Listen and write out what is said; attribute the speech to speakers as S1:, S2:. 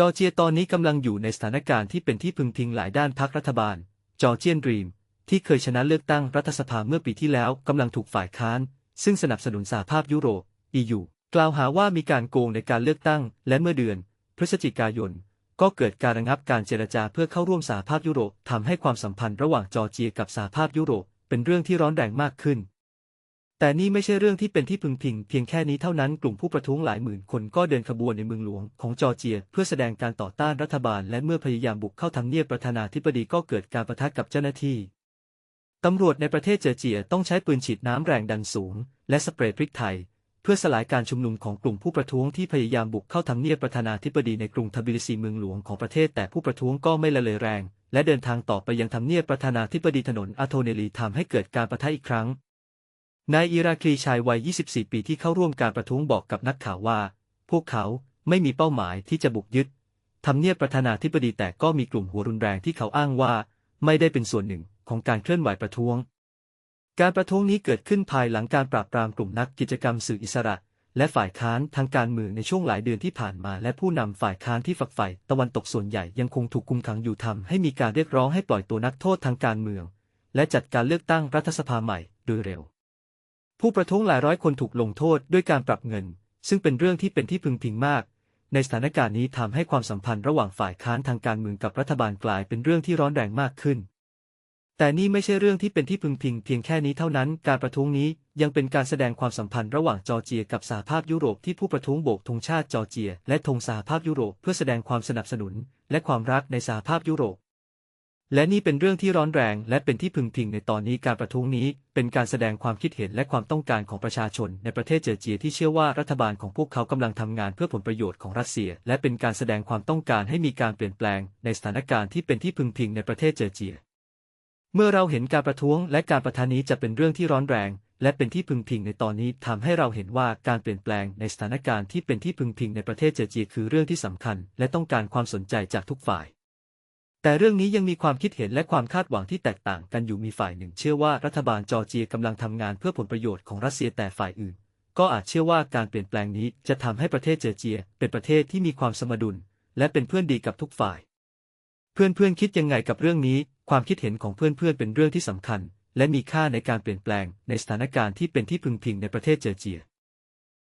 S1: จอร์เจียตอนนี้กำลังอยู่ในสถานการณ์ที่เป็นที่พึงพิงหลายด้านพักรัฐบาล จอร์เจียนดรีม ที่เคยชนะเลือกตั้งรัฐสภาเมื่อปีที่แล้วกำลังถูกฝ่ายค้าน ซึ่งสนับสนุนสหภาพยุโรป EU กล่าวหาว่ามีการโกงในการเลือกตั้ง และเมื่อเดือน พฤศจิกายน ก็เกิดการระงับการเจรจาเพื่อเข้าร่วมสหภาพยุโรปทำให้ความสัมพันธ์ระหว่างจอร์เจียกับสหภาพยุโรปเป็นเรื่องที่ร้อนแรงมากขึ้น แต่นี่ไม่ใช่เรื่องที่เป็นที่พึงพิงเพียงแค่นี้เท่านั้นกลุ่มผู้ประท้วงหลายหมื่นคนก็เดินขบวนในเมืองหลวงของจอร์เจีย เพื่อแสดงการต่อต้านรัฐบาล และเมื่อพยายามบุกเข้าทำเนียบประธานาธิบดีก็เกิดการประทะกับเจ้าหน้าที่ ตำรวจในประเทศเจอร์เจียต้องใช้ปืนฉีดน้ำแรงดันสูง และสเปรย์พริกไทย เพื่อสลายการชุมนุมของกลุ่มผู้ประท้วงที่พยายามบุกเข้าทำเนียบประธานาธิบดีในกรุงทบิลิซีเมืองหลวงของประเทศแต่ผู้ประท้วงก็ไม่ละเลยแรง และเดินทางต่อไปยังทำเนียบประธานาธิบดีถนนอาโทเนลีทำให้เกิดการประทะอีกครั้ง นายอิราคีชายวัย 24 ปีที่เข้าร่วมการประท้วงบอกกับนักข่าวว่า พวกเขาไม่มีเป้าหมายที่จะบุกยึดทำเนียบประธานาธิบดีแต่ก็มีกลุ่มหัวรุนแรงที่เขาอ้างว่า ไม่ได้เป็นส่วนหนึ่งของการเคลื่อนไหวประท้วง การประท้วงนี้เกิดขึ้นภายหลังการปราบปรามกลุ่มนักกิจกรรมสื่ออิสระ และฝ่ายค้านทางการเมืองในช่วงหลายเดือนที่ผ่านมา และผู้นำฝ่ายค้านที่ฝักใฝ่ตะวันตกส่วนใหญ่ยังคงถูกคุมขังอยู่ทำให้มีการเรียกร้องให้ปล่อยตัวนักโทษทางการเมือง และจัดการเลือกตั้งรัฐสภาใหม่โดยเร็ว ผู้ประท้วงหลายร้อยคนถูกลงโทษด้วยการปรับเงิน ซึ่งเป็นเรื่องที่เป็นที่พึงพิงมาก ในสถานการณ์นี้ทำให้ความสัมพันธ์ระหว่างฝ่ายค้านทางการเมืองกับรัฐบาลกลายเป็นเรื่องที่ร้อนแรงมากขึ้น แต่นี่ไม่ใช่เรื่องที่เป็นที่พึงพิงเพียงแค่นี้เท่านั้น การประท้วงนี้ยังเป็นการแสดงความสัมพันธ์ระหว่างจอร์เจียกับสหภาพยุโรปที่ผู้ประท้วงโบกธงชาติจอร์เจีย และธงสหภาพยุโรปเพื่อแสดงความสนับสนุน และความรักในสหภาพยุโรป และนี่เป็นเรื่องที่ร้อนแรงและเป็นที่พึงพิงในตอนนี้การประท้วงนี้ เป็นการแสดงความคิดเห็นและความต้องการของประชาชน ในประเทศเจอร์เจียที่เชื่อว่ารัฐบาลของพวกเขากำลังทำงานเพื่อผลประโยชน์ของรัสเซีย และเป็นการแสดงความต้องการให้มีการเปลี่ยนแปลง ในสถานการณ์ที่เป็นที่พึงพิงในประเทศเจอร์เจีย เมื่อเราเห็นการประท้วง และการประทานี้จะเป็นเรื่องที่ร้อนแรง และเป็นที่พึงพิงในตอนนี้ทำให้เราเห็นว่าการเปลี่ยนแปลงในสถานการณ์ที่เป็นที่พึงพิงในประเทศเจอร์เจีย คือเรื่องที่สำคัญ และต้องการความสนใจจากทุกฝ่าย แต่เรื่องนี้ยังมีความคิดเห็นและความคาดหวังที่แตกต่างกันอยู่มีฝ่ายหนึ่ง เชื่อว่ารัฐบาลจอร์เจียกำลังทำงานเพื่อผลประโยชน์ของรัสเซียแต่ฝ่ายอื่น ก็อาจเชื่อว่าการเปลี่ยนแปลงนี้จะทำให้ประเทศเจอร์เจีย เป็นประเทศที่มีความสมดุล และเป็นเพื่อนดีกับทุกฝ่าย เพื่อนๆคิดยังไงกับเรื่องนี้ ความคิดเห็นของเพื่อนๆเป็นเรื่องที่สำคัญ และมีค่าในการเปลี่ยนแปลงในสถานการณ์ที่เป็นที่พึงพิงในประเทศเจอร์เจีย